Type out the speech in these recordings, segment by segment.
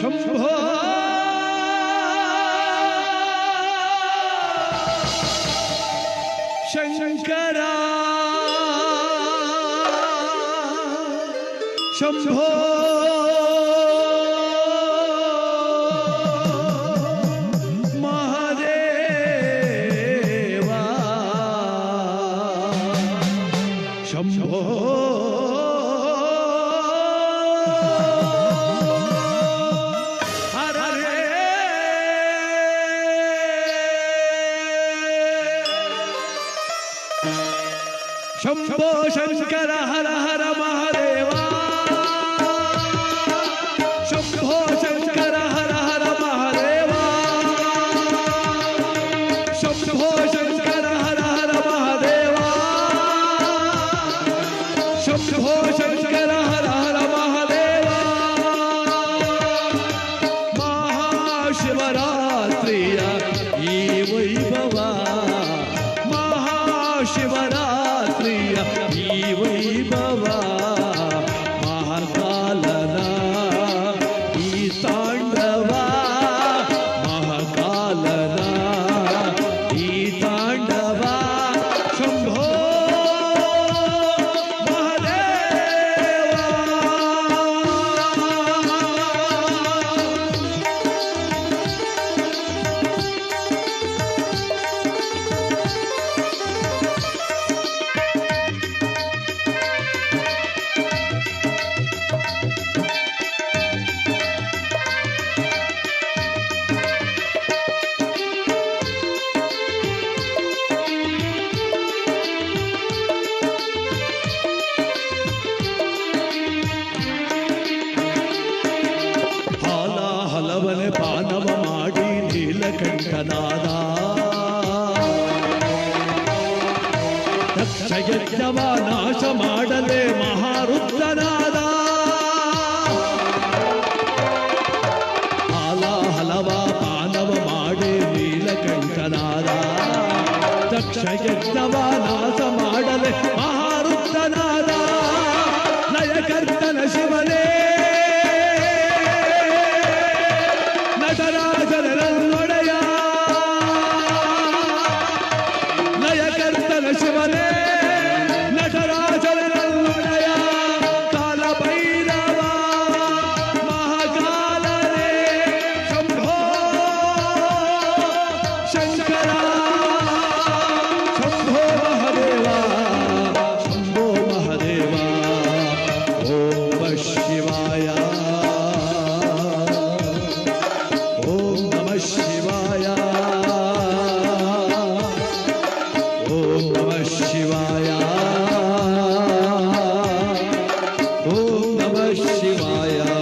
ಶಂಭೋ ಶಂಕರ ಶಂಭೋ ಮಹಾದೇವ ಶಂಭೋ भवा ದಕ್ಷ ಯಜ್ಞವ ನಾಶ ಮಾಡಲೆ ಮಹಾರುದ್ರನಾದ. ಹಾಲ ಹಲವ ಪಾನವ ಮಾಡಿ ನೀಲಕಂಠನಾದ. ದಕ್ಷ ಯಜ್ಞವ ओम नमः शिवाय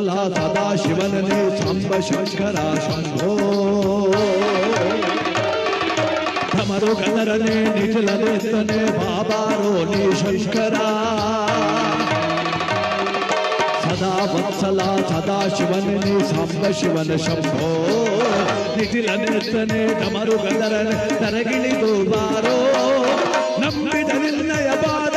ವತ್ಸಲ ಸದಾ ಶಿವನೇ ಸಾಂಬ ಶಂಕರ ಶಂಭೋ ಢಮರು ಗದರನೆ ನಿಖಿಲನೆತ್ತನೆ ಬಾಬಾರೋ ನೀ ಶಂಕರ ಸದಾ ವತ್ಸಲ ಸದಾ ಶಿವನೇ ಸಾಂಬ ಶಿವನ ಶಂಭೋ ನಿಖಿಲನೆತ್ತನೆ ಢಮರು ಗದರನೆ ತರಗಿಳಿದು ಬಾರೋ ನಂಬಿದ ನಿರ್ಣಯ ಪಾದ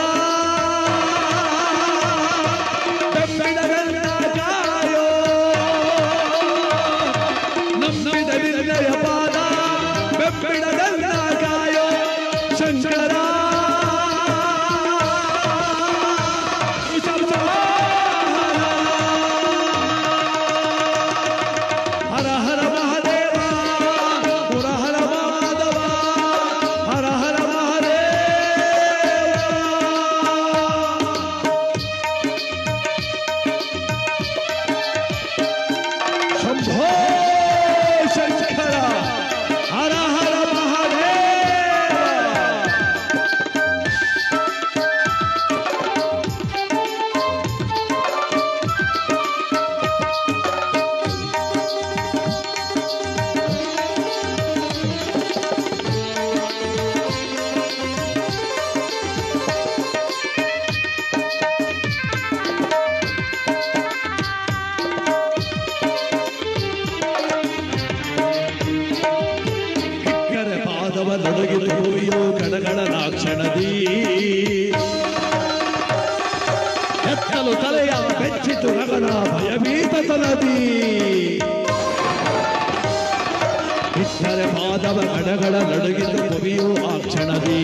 ಸತತನದಿ ಇಟ್ಟರೆ ಪಾದವ ಗಡಗಡ ನಡುಗಿದು ಕವಿಯು ಆ ಕ್ಷಣದಿ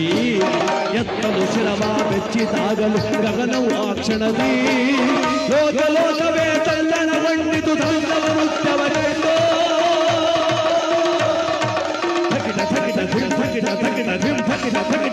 ಎತ್ತಲು ಶಿರವ ಬೆಚ್ಚಿದಾಗಲು ಗಗನವು ಆ ಕ್ಷಣದಿ ಲೋಕ ಲೋಕವೇ ತಲ್ಲಣಗೊಂಡಿತು ತಂದವ ನೃತ್ಯವ ಕಂಡು ಥಕಿಟ ಥಕಿಟ ಧಿಮ್ ಥಕಿಟ ಥಕಿಟ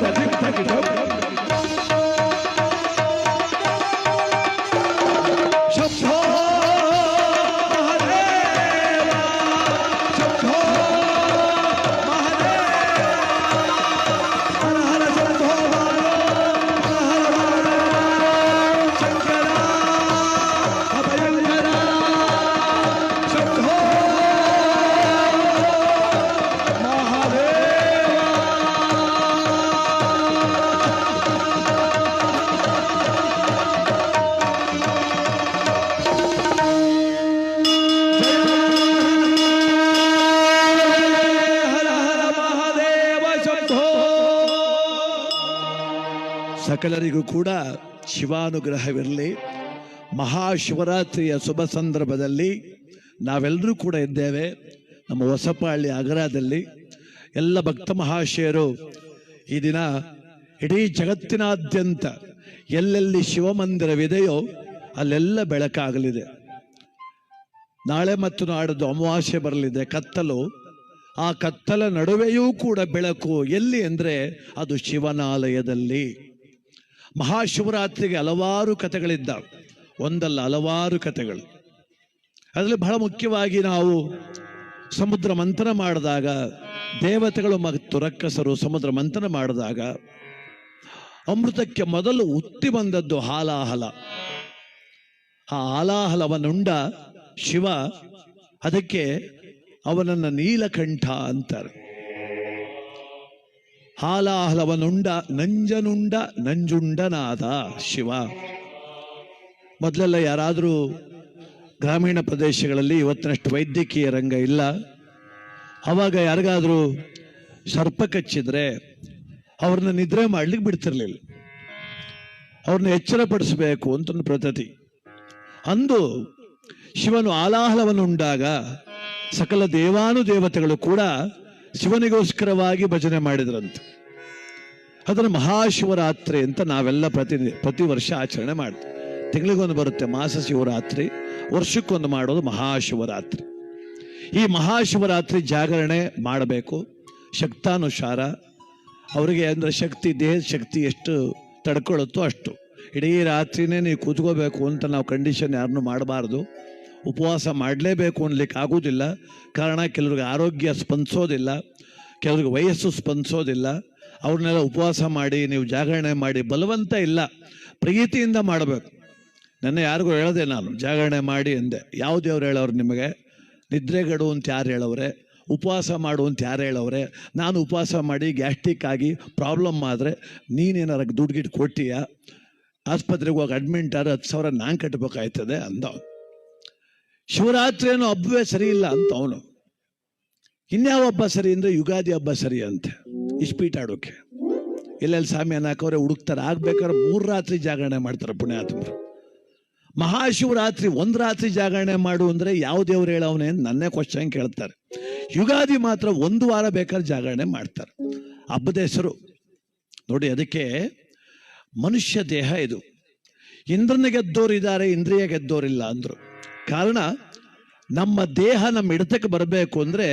ಸಕಲರಿಗೂ ಕೂಡ ಶಿವಾನುಗ್ರಹವಿರಲಿ. ಮಹಾಶಿವರಾತ್ರಿಯ ಶುಭ ಸಂದರ್ಭದಲ್ಲಿ ನಾವೆಲ್ಲರೂ ಕೂಡ ಇದ್ದೇವೆ. ನಮ್ಮ ಹೊಸಪಾಳ್ಳಿ ಅಗರದಲ್ಲಿ ಎಲ್ಲ ಭಕ್ತ ಮಹಾಶಯರು ಈ ದಿನ ಇಡೀ ಜಗತ್ತಿನಾದ್ಯಂತ ಎಲ್ಲೆಲ್ಲಿ ಶಿವಮಂದಿರವಿದೆಯೋ ಅಲ್ಲೆಲ್ಲ ಬೆಳಕಾಗಲಿದೆ. ನಾಳೆ ಮತ್ತು ನಾಡದು ಅಮಾವಾಸ್ಯೆ ಬರಲಿದೆ. ಕತ್ತಲು, ಆ ಕತ್ತಲ ನಡುವೆಯೂ ಕೂಡ ಬೆಳಕು ಎಲ್ಲಿ ಅಂದರೆ ಅದು ಶಿವನಾಲಯದಲ್ಲಿ. ಮಹಾಶಿವರಾತ್ರಿಗೆ ಹಲವಾರು ಕಥೆಗಳಿದ್ದಾವೆ ಒಂದಲ್ಲ, ಹಲವಾರು ಕಥೆಗಳು. ಅದರಲ್ಲಿ ಬಹಳ ಮುಖ್ಯವಾಗಿ ನಾವು ಸಮುದ್ರ ಮಂಥನ ಮಾಡಿದಾಗ, ದೇವತೆಗಳು ಮತ್ತು ರಕ್ಕಸರು ಸಮುದ್ರ ಮಂಥನ ಮಾಡಿದಾಗ, ಅಮೃತಕ್ಕೆ ಮೊದಲು ಉತ್ತಿ ಬಂದದ್ದು ಹಾಲಾಹಲ. ಆ ಹಾಲಾಹಲವನ್ನುಂಡ ಶಿವ ಅದಕ್ಕೆ ಅವನನ್ನ ನೀಲಕಂಠ ಅಂತಾರೆ. ಹಾಲಾಹಲವನುಂಡ ನಂಜನುಂಡ ನಂಜುಂಡನಾದ ಶಿವ. ಮೊದಲೆಲ್ಲ ಯಾರಾದರೂ ಗ್ರಾಮೀಣ ಪ್ರದೇಶಗಳಲ್ಲಿ ಇವತ್ತಿನಷ್ಟು ವೈದ್ಯಕೀಯ ರಂಗ ಇಲ್ಲ. ಅವಾಗ ಯಾರಿಗಾದರೂ ಸರ್ಪ ಕಚ್ಚಿದ್ರೆ ಅವ್ರನ್ನ ನಿದ್ರೆ ಮಾಡ್ಲಿಕ್ಕೆ ಬಿಡ್ತಿರ್ಲಿಲ್ಲ. ಅವ್ರನ್ನ ಎಚ್ಚರಪಡಿಸಬೇಕು ಅಂತ ಒಂದು ಪ್ರತತಿ ಅಂದು ಶಿವನು ಆಲಾಹಲವನ್ನುಂಡಾಗ ಸಕಲ ದೇವಾನುದೇವತೆಗಳು ಕೂಡ ಶಿವನಿಗೋಸ್ಕರವಾಗಿ ಭಜನೆ ಮಾಡಿದ್ರಂತೆ. ಅದನ್ನು ಮಹಾಶಿವರಾತ್ರಿ ಅಂತ ನಾವೆಲ್ಲ ಪ್ರತಿ ಪ್ರತಿ ವರ್ಷ ಆಚರಣೆ ಮಾಡ್ತೀವಿ. ತಿಂಗಳಿಗೊಂದು ಬರುತ್ತೆ ಮಾಸ ಶಿವರಾತ್ರಿ, ವರ್ಷಕ್ಕೊಂದು ಮಾಡೋದು ಮಹಾಶಿವರಾತ್ರಿ. ಈ ಮಹಾಶಿವರಾತ್ರಿ ಜಾಗರಣೆ ಮಾಡಬೇಕು. ಶಕ್ತಾನುಸಾರ, ಅವರಿಗೆ ಅಂದರೆ ಶಕ್ತಿ, ದೇಹದ ಶಕ್ತಿ ಎಷ್ಟು ತಡ್ಕೊಳ್ಳುತ್ತೋ ಅಷ್ಟು. ಇಡೀ ರಾತ್ರಿನೇ ನೀವು ಕೂತ್ಕೋಬೇಕು ಅಂತ ನಾವು ಕಂಡೀಷನ್ ಯಾರನ್ನೂ ಮಾಡಬಾರ್ದು. ಉಪವಾಸ ಮಾಡಲೇಬೇಕು ಅನ್ಲಿಕ್ಕೆ ಆಗೋದಿಲ್ಲ. ಕಾರಣ ಕೆಲವ್ರಿಗೆ ಆರೋಗ್ಯ ಸ್ಪಂದಿಸೋದಿಲ್ಲ, ಕೆಲವ್ರಿಗೆ ವಯಸ್ಸು ಸ್ಪಂದಿಸೋದಿಲ್ಲ. ಅವ್ರನ್ನೆಲ್ಲ ಉಪವಾಸ ಮಾಡಿ, ನೀವು ಜಾಗರಣೆ ಮಾಡಿ, ಬಲವಂತ ಇಲ್ಲ. ಪ್ರೀತಿಯಿಂದ ಮಾಡಬೇಕು. ನನ್ನ ಯಾರಿಗೂ ಹೇಳದೆ ನಾನು, ಜಾಗರಣೆ ಮಾಡಿ ಎಂದೆ. ಯಾವ ದೇವ್ರು ಹೇಳೋರು ನಿಮಗೆ? ನಿದ್ರೆಗಡು ಅಂತ ಯಾರು ಹೇಳವ್ರೆ? ಉಪವಾಸ ಮಾಡು ಅಂತ ಯಾರು ಹೇಳವ್ರೆ? ನಾನು ಉಪವಾಸ ಮಾಡಿ ಗ್ಯಾಸ್ಟ್ರಿಕ್ ಆಗಿ ಪ್ರಾಬ್ಲಮ್ ಆದರೆ ನೀನೇನಾರ ದುಡ್ಡು ಕೊಟ್ಟಿಯ? ಆಸ್ಪತ್ರೆಗೆ ಹೋಗಿ ಅಡ್ಮಿಂಟ್ ಆದರೆ ಹತ್ತು ಸಾವಿರ ನಾನು ಕಟ್ಟಬೇಕಾಯ್ತದೆ ಅಂದ ಶಿವರಾತ್ರಿ ಅನ್ನೋ ಹಬ್ಬವೇ ಸರಿ ಇಲ್ಲ ಅಂತ ಅವನು. ಇನ್ಯಾವ ಹಬ್ಬ ಸರಿ ಅಂದರೆ ಯುಗಾದಿ ಹಬ್ಬ ಸರಿ ಅಂತೆ. ಆಡೋಕೆ. ಎಲ್ಲೆಲ್ಲಿ ಸಾಮಿಯನ್ನ ಹಾಕೋರೆ ಹುಡುಕ್ತಾರೆ. ಆಗ್ಬೇಕಾದ್ರೆ ಮೂರು ರಾತ್ರಿ ಜಾಗರಣೆ ಮಾಡ್ತಾರೆ ಪುಣ್ಯಾತ್ಮರು. ಮಹಾಶಿವರಾತ್ರಿ ಒಂದು ರಾತ್ರಿ ಜಾಗರಣೆ ಮಾಡು ಅಂದರೆ ಯಾವ ದೇವ್ರು ಹೇಳವನೇ ಅಂತ ನನ್ನೇ ಕ್ವಶನ್ ಕೇಳ್ತಾರೆ. ಯುಗಾದಿ ಮಾತ್ರ ಒಂದು ವಾರ ಬೇಕಾದ್ರೆ ಜಾಗರಣೆ ಮಾಡ್ತಾರೆ. ಹಬ್ಬದ ಹೆಸರು. ನೋಡಿ ಅದಕ್ಕೆ ಮನುಷ್ಯ ದೇಹ ಇದು. ಇಂದ್ರನ ಗೆದ್ದೋರು ಇದ್ದಾರೆ ಇಂದ್ರಿಯ ಗೆದ್ದೋರಿಲ್ಲ ಅಂದ್ರು. ಕಾರಣ ನಮ್ಮ ದೇಹ ನಮ್ಮ ಹಿಡಿತಕ್ಕೆ ಬರಬೇಕು ಅಂದರೆ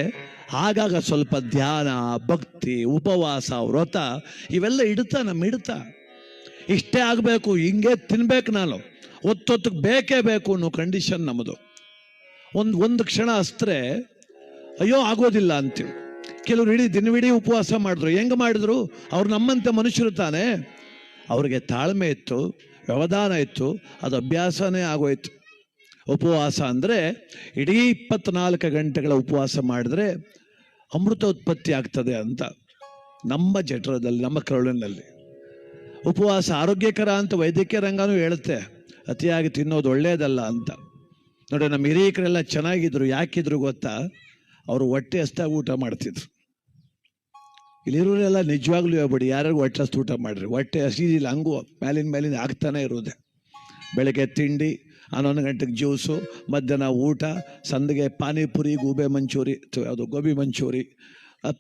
ಆಗಾಗ ಸ್ವಲ್ಪ ಧ್ಯಾನ, ಭಕ್ತಿ, ಉಪವಾಸ, ವ್ರತ ಇವೆಲ್ಲ ಹಿಡಿತ ನಮ್ಮ ಹಿಡಿತ ಇಷ್ಟೇ ಆಗಬೇಕು, ಹಿಂಗೆ ತಿನ್ಬೇಕು ನಾನು. ಒತ್ತೊತ್ತಿಗೆ ಬೇಕೇ ಬೇಕು ಅನ್ನೋ ಕಂಡೀಷನ್ ನಮ್ಮದು ಒಂದು ಒಂದು ಕ್ಷಣ ಅಸ್ತ್ರೆ, ಅಯ್ಯೋ ಆಗೋದಿಲ್ಲ ಅಂತೀವಿ. ಕೆಲವರು ಇಡೀ ದಿನವಿಡೀ ಉಪವಾಸ ಮಾಡಿದ್ರು. ಹೆಂಗೆ ಮಾಡಿದ್ರು? ಅವ್ರು ನಮ್ಮಂತೆ ಮನುಷ್ಯರು ತಾನೆ. ಅವ್ರಿಗೆ ತಾಳ್ಮೆ ಇತ್ತು, ವ್ಯವಧಾನ ಇತ್ತು, ಅದು ಅಭ್ಯಾಸನೇ ಆಗೋಯ್ತು. ಉಪವಾಸ ಅಂದರೆ ಇಡೀ ಇಪ್ಪತ್ನಾಲ್ಕು ಗಂಟೆಗಳ ಉಪವಾಸ ಮಾಡಿದ್ರೆ ಅಮೃತ ಉತ್ಪತ್ತಿ ಆಗ್ತದೆ ಅಂತ ನಮ್ಮ ಜಠರದಲ್ಲಿ, ನಮ್ಮ ಕರುಳಿನಲ್ಲಿ. ಉಪವಾಸ ಆರೋಗ್ಯಕರ ಅಂತ ವೈದ್ಯಕೀಯ ರಂಗನೂ ಹೇಳುತ್ತೆ. ಅತಿಯಾಗಿ ತಿನ್ನೋದು ಒಳ್ಳೆಯದಲ್ಲ ಅಂತ. ನೋಡಿ, ನಮ್ಮ ಹಿರಿಯಕರೆಲ್ಲ ಚೆನ್ನಾಗಿದ್ರು, ಯಾಕಿದ್ರು ಗೊತ್ತಾ? ಅವರು ಹೊಟ್ಟೆ ಹಸ್ತಾಗಿ ಊಟ ಮಾಡ್ತಿದ್ರು. ಇಲ್ಲಿರೋರೆಲ್ಲ ನಿಜವಾಗ್ಲೂ ಹೇಳ್ಬೇಡಿ, ಯಾರ್ಯಾರು ಹೊಟ್ಟೆ ಹಸ್ತು ಊಟ ಮಾಡಿರಿ ಹೊಟ್ಟೆ ಹಸಿದಿಲ್ಲ, ಹಂಗೂ ಮೇಲಿನ ಮೇಲಿನ ಆಗ್ತಾನೆ ಇರೋದೆ. ಬೆಳಗ್ಗೆ ತಿಂಡಿ ಹನ್ನೊಂದು ಗಂಟೆಗೆ ಜ್ಯೂಸು, ಮಧ್ಯಾಹ್ನ ಊಟ, ಸಂದಿಗೆ ಪಾನಿಪುರಿ, ಗೂಬೆ ಮಂಚೂರಿ ಯಾವುದು ಗೋಬಿ ಮಂಚೂರಿ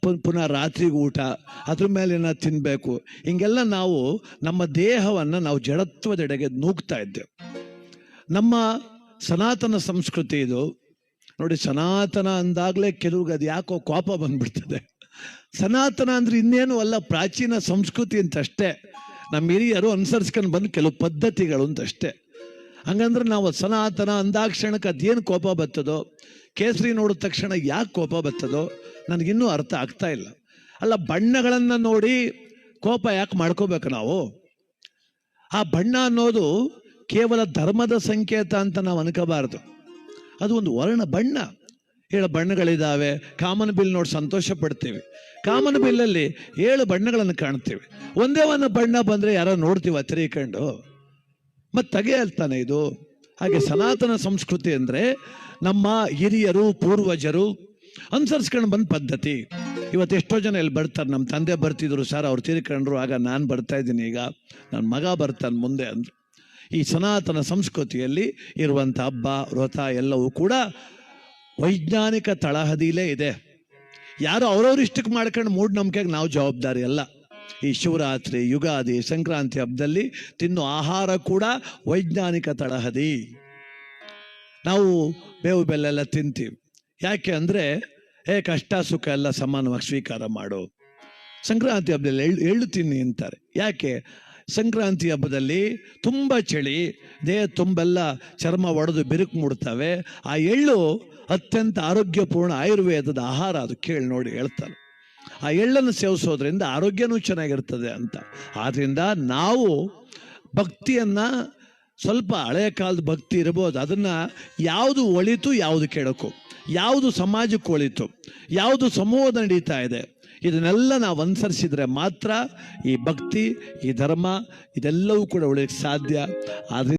ಪುನ್- ರಾತ್ರಿಗೆ ಊಟ. ಅದ್ರ ಮೇಲೆ ಏನಾದ್ರು ತಿನ್ನಬೇಕು ಹಿಂಗೆಲ್ಲ ನಾವು ನಮ್ಮ ದೇಹವನ್ನು ನಾವು ಜಡತ್ವದೆಡೆಗೆ ನೂಗ್ತಾ ಇದ್ದೇವೆ. ನಮ್ಮ ಸನಾತನ ಸಂಸ್ಕೃತಿ ಇದು. ನೋಡಿ, ಸನಾತನ ಅಂದಾಗಲೇ ಕೆಲವ್ರಿಗೆ ಅದು ಯಾಕೋ ಕೋಪ ಬಂದ್ಬಿಡ್ತದೆ. ಸನಾತನ ಅಂದ್ರೆ ಇನ್ನೇನು ಅಲ್ಲ, ಪ್ರಾಚೀನ ಸಂಸ್ಕೃತಿ ಅಂತಷ್ಟೇ. ನಮ್ಮ ಹಿರಿಯರು ಅನುಸರಿಸ್ಕೊಂಡು ಬಂದು ಕೆಲವು ಪದ್ಧತಿಗಳು ಅಂತ ಅಷ್ಟೇ ಹಂಗಂದ್ರೆ ನಾವು ಸನಾತನ ಅಂದಾಕ್ಷಣಕ್ಕೆ ಅದೇನು ಕೋಪ ಬತ್ತದೋ, ಕೇಸರಿ ನೋಡಿದ ತಕ್ಷಣ ಯಾಕೆ ಕೋಪ ಬತ್ತದೋ, ನನಗಿನ್ನೂ ಅರ್ಥ ಆಗ್ತಾ ಇಲ್ಲ. ಅಲ್ಲ, ಬಣ್ಣಗಳನ್ನು ನೋಡಿ ಕೋಪ ಯಾಕೆ ಮಾಡ್ಕೋಬೇಕು ನಾವು? ಆ ಬಣ್ಣ ಅನ್ನೋದು ಕೇವಲ ಧರ್ಮದ ಸಂಕೇತ ಅಂತ ನಾವು ಅನ್ಕೋಬಾರ್ದು. ಅದು ಒಂದು ವರ್ಣ ಬಣ್ಣ. ಏಳು ಬಣ್ಣಗಳಿದ್ದಾವೆ ಕಾಮನ್ ಬಿಲ್ ನೋಡಿ ಸಂತೋಷ ಪಡ್ತೀವಿ ಕಾಮನ್ ಬಿಲ್ಲಲ್ಲಿ ಏಳು ಬಣ್ಣಗಳನ್ನು ಕಾಣ್ತೀವಿ. ಒಂದೇ ಒಂದು ಬಣ್ಣ ಬಂದರೆ ಯಾರೋ ನೋಡ್ತೀವಿ, ತಿರುಗಿಕೊಂಡು? ಮತ್ತೆ ತಗೆ ಅಲ್ತಾನೆ ಇದು. ಹಾಗೆ ಸನಾತನ ಸಂಸ್ಕೃತಿ ಅಂದರೆ ನಮ್ಮ ಹಿರಿಯರು, ಪೂರ್ವಜರು ಅನುಸರಿಸ್ಕೊಂಡು ಬಂದ ಪದ್ಧತಿ. ಇವತ್ತು ಎಷ್ಟೋ ಜನ ಇಲ್ಲಿ ಬರ್ತಾರೆ ನಮ್ಮ ತಂದೆ ಬರ್ತಿದ್ರು, ಸರ್ ಅವ್ರು ತೀರ್ಕೊಂಡ್ರು, ಆಗ ನಾನು ಬರ್ತಾ ಇದ್ದೀನಿ ಈಗ. ನನ್ನ ಮಗ ಬರ್ತಾನೆ ಮುಂದೆ ಅಂದರು. ಈ ಸನಾತನ ಸಂಸ್ಕೃತಿಯಲ್ಲಿ ಇರುವಂಥ ಹಬ್ಬ, ವ್ರತ ಎಲ್ಲವೂ ಕೂಡ ವೈಜ್ಞಾನಿಕ ತಳಹದಿಲೇ ಇದೆ. ಯಾರು ಅವ್ರವ್ರ ಇಷ್ಟಕ್ಕೆ ಮಾಡ್ಕೊಂಡು ಮೂಢನಂಬಿಕೆಗೆ ನಾವು ಜವಾಬ್ದಾರಿ ಅಲ್ಲ. ಈ ಶಿವರಾತ್ರಿ ಯುಗಾದಿ ಸಂಕ್ರಾಂತಿ ಹಬ್ಬದಲ್ಲಿ ತಿನ್ನೋ ಆಹಾರ ಕೂಡ ವೈಜ್ಞಾನಿಕ ತಳಹದಿ ನಾವು ಬೇವು ಬೆಲ್ಲ ಎಲ್ಲ ತಿಂತೀವಿ. ಯಾಕೆ ಅಂದರೆ, ಏ ಕಷ್ಟ ಸುಖ ಎಲ್ಲ ಸಮಾನವಾಗಿ ಸ್ವೀಕಾರ ಮಾಡು. ಸಂಕ್ರಾಂತಿ ಹಬ್ಬದಲ್ಲಿ ಎಳ್ಳು ಎಳ್ಳು ತಿನ್ನಿ ಅಂತಾರೆ. ಯಾಕೆ? ಸಂಕ್ರಾಂತಿ ಹಬ್ಬದಲ್ಲಿ ತುಂಬ ಚಳಿ, ದೇಹ ತುಂಬೆಲ್ಲ ಚರ್ಮ ಒಡೆದು ಬಿರುಕು ಮೂಡ್ತವೆ. ಆ ಎಳ್ಳು ಅತ್ಯಂತ ಆರೋಗ್ಯಪೂರ್ಣ ಆಯುರ್ವೇದದ ಆಹಾರ ಅದು ಕೇಳಿ ನೋಡಿ ಹೇಳ್ತಾರೆ. ಆ ಎಳ್ಳನ್ನು ಸೇವಿಸೋದ್ರಿಂದ ಆರೋಗ್ಯನೂ ಚೆನ್ನಾಗಿರ್ತದೆ ಅಂತ. ಆದ್ರಿಂದ ನಾವು ಭಕ್ತಿಯನ್ನು ಸ್ವಲ್ಪ ಹಳೆಯ ಕಾಲದ ಭಕ್ತಿ ಇರ್ಬೋದು. ಅದನ್ನು ಯಾವುದು ಒಳಿತು, ಯಾವುದು ಕೆಡಕು. ಯಾವುದು ಸಮಾಜಕ್ಕೆ ಒಳಿತು, ಯಾವುದು ಸಮೂಹ ನಡೀತಾ ಇದೆ. ಇದನ್ನೆಲ್ಲ ನಾವು ಅನುಸರಿಸಿದರೆ ಮಾತ್ರ ಈ ಭಕ್ತಿ, ಈ ಧರ್ಮ ಇದೆಲ್ಲವೂ ಕೂಡ ಉಳಿಯೋಕ್ಕೆ ಸಾಧ್ಯ. ಆದರೆ